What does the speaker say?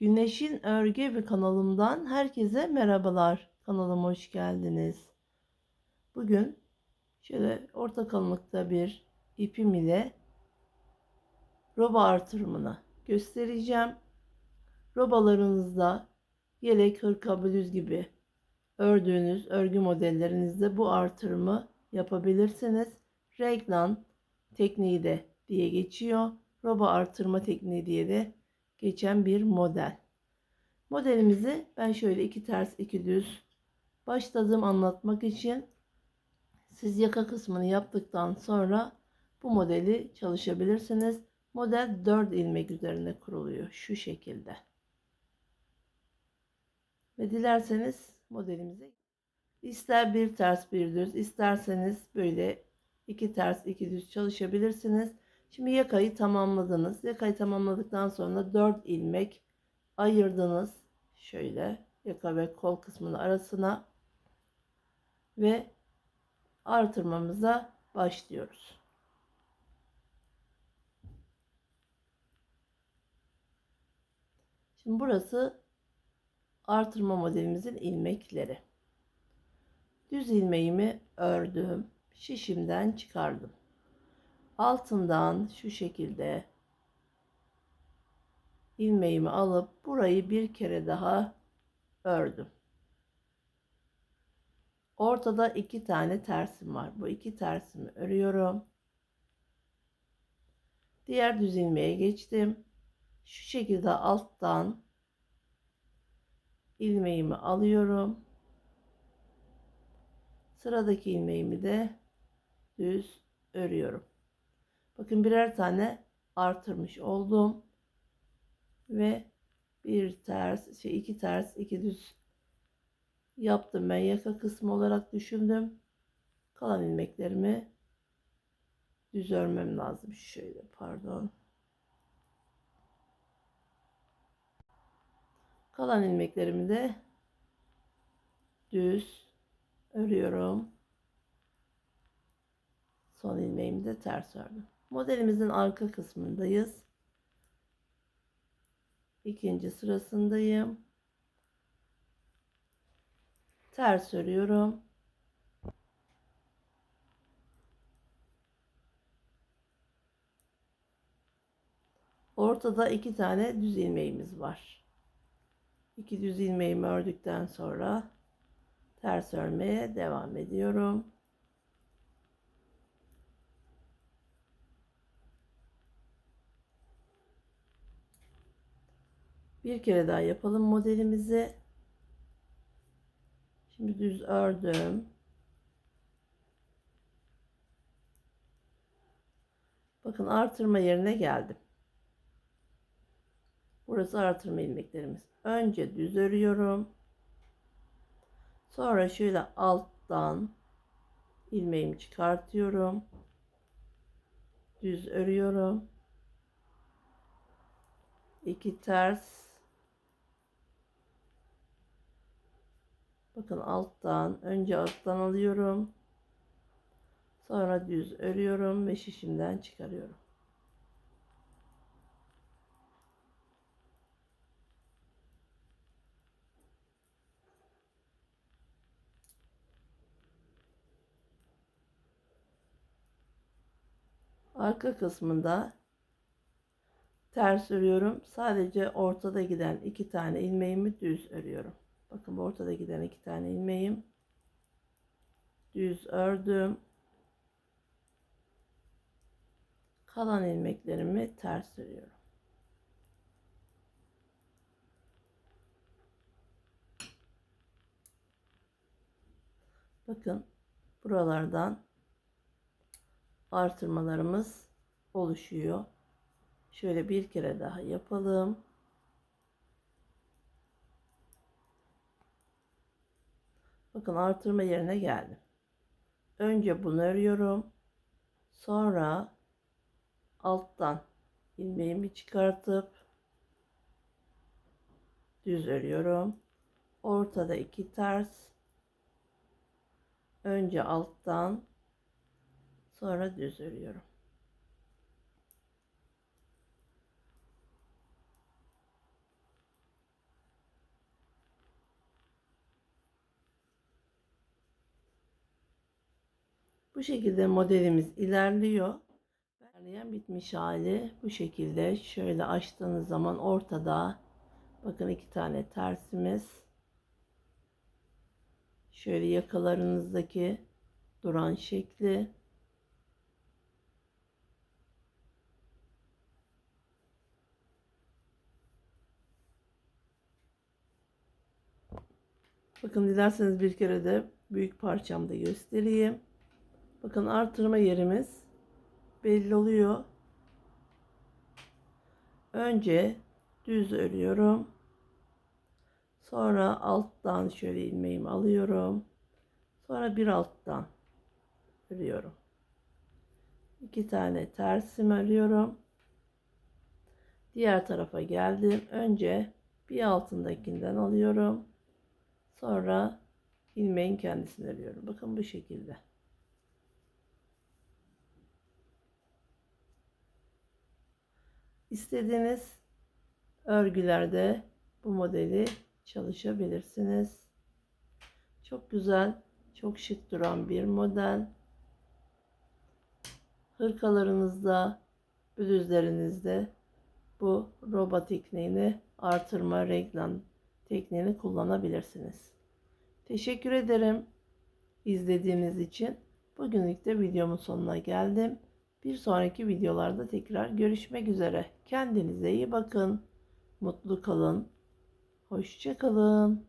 Güneşin Örgü ve kanalımdan herkese merhabalar. Kanalıma hoş geldiniz. Bugün şöyle orta kalınlıkta bir ipim ile roba artırımını göstereceğim. Robalarınızda yelek, hırka, bluz gibi ördüğünüz örgü modellerinizde bu artırımı yapabilirsiniz. Reglan tekniği de diye geçiyor. Roba artırma tekniği diye de geçen bir model. Modelimizi ben şöyle iki ters iki düz başladım anlatmak için. Siz yaka kısmını yaptıktan sonra bu modeli çalışabilirsiniz. Model 4 ilmek üzerine kuruluyor şu şekilde. Ve dilerseniz modelimize ister bir ters bir düz isterseniz böyle iki ters iki düz çalışabilirsiniz. Şimdi yakayı tamamladınız. Yakayı tamamladıktan sonra 4 ilmek ayırdınız. Şöyle yaka ve kol kısmının arasına ve artırmamıza başlıyoruz. Şimdi burası artırma modelimizin ilmekleri. Düz ilmeğimi ördüm. Şişimden çıkardım. Altından şu şekilde ilmeğimi alıp burayı bir kere daha ördüm. Ortada iki tane tersim var. Bu iki tersimi örüyorum. Diğer düz ilmeğe geçtim. Şu şekilde alttan ilmeğimi alıyorum. Sıradaki ilmeğimi de düz örüyorum. Bakın birer tane artırmış oldum. Ve bir ters, şey iki ters, iki düz yaptım ben yaka kısmı olarak düşündüm. Kalan ilmeklerimi düz örmem lazım. Şöyle pardon. Kalan ilmeklerimi de düz örüyorum. Son ilmeğimi de ters ördüm. Modelimizin arka kısmındayız. İkinci sırasındayım. Ters örüyorum. Ortada iki tane düz ilmeğimiz var. İki düz ilmeğimi ördükten sonra ters örmeye devam ediyorum. Bir kere daha yapalım modelimizi. Şimdi düz ördüm. Bakın artırma yerine geldim. Burası artırma ilmeklerimiz. Önce düz örüyorum. Sonra şöyle alttan ilmeğimi çıkartıyorum. Düz örüyorum. İki ters Bakın alttan önce alttan alıyorum. Sonra düz örüyorum ve şişimden çıkarıyorum. Arka kısmında ters örüyorum. Sadece ortada giden iki tane ilmeğimi düz örüyorum. Bakın bu ortada giden iki tane ilmeğim. Düz ördüm. Kalan ilmeklerimi ters örüyorum. Bakın buralardan artırmalarımız oluşuyor. Şöyle bir kere daha yapalım. Bakın artırma yerine geldim. Önce bunu örüyorum. Sonra alttan ilmeğimi çıkartıp düz örüyorum. Ortada iki ters. Önce alttan sonra düz örüyorum. Bu şekilde modelimiz ilerliyor. İlerleyen bitmiş hali bu şekilde. Şöyle açtığınız zaman ortada bakın iki tane tersimiz. Şöyle yakalarınızdaki duran şekli. Bakın dilerseniz bir kere de büyük parçamda göstereyim. Bakın artırma yerimiz belli oluyor. Önce düz örüyorum. Sonra alttan şöyle ilmeğimi alıyorum. Sonra bir alttan örüyorum. İki tane tersim örüyorum. Diğer tarafa geldim. Önce bir altındakinden alıyorum. Sonra ilmeğin kendisini örüyorum. Bakın bu şekilde. İstediğiniz örgülerde bu modeli çalışabilirsiniz. Çok güzel, çok şık duran bir model. Hırkalarınızda, bluzlerinizde bu roba tekniğini artırma reglan tekniğini kullanabilirsiniz. Teşekkür ederim izlediğiniz için. Bugünlük de videomun sonuna geldim. Bir sonraki videolarda tekrar görüşmek üzere. Kendinize iyi bakın. Mutlu kalın. Hoşça kalın.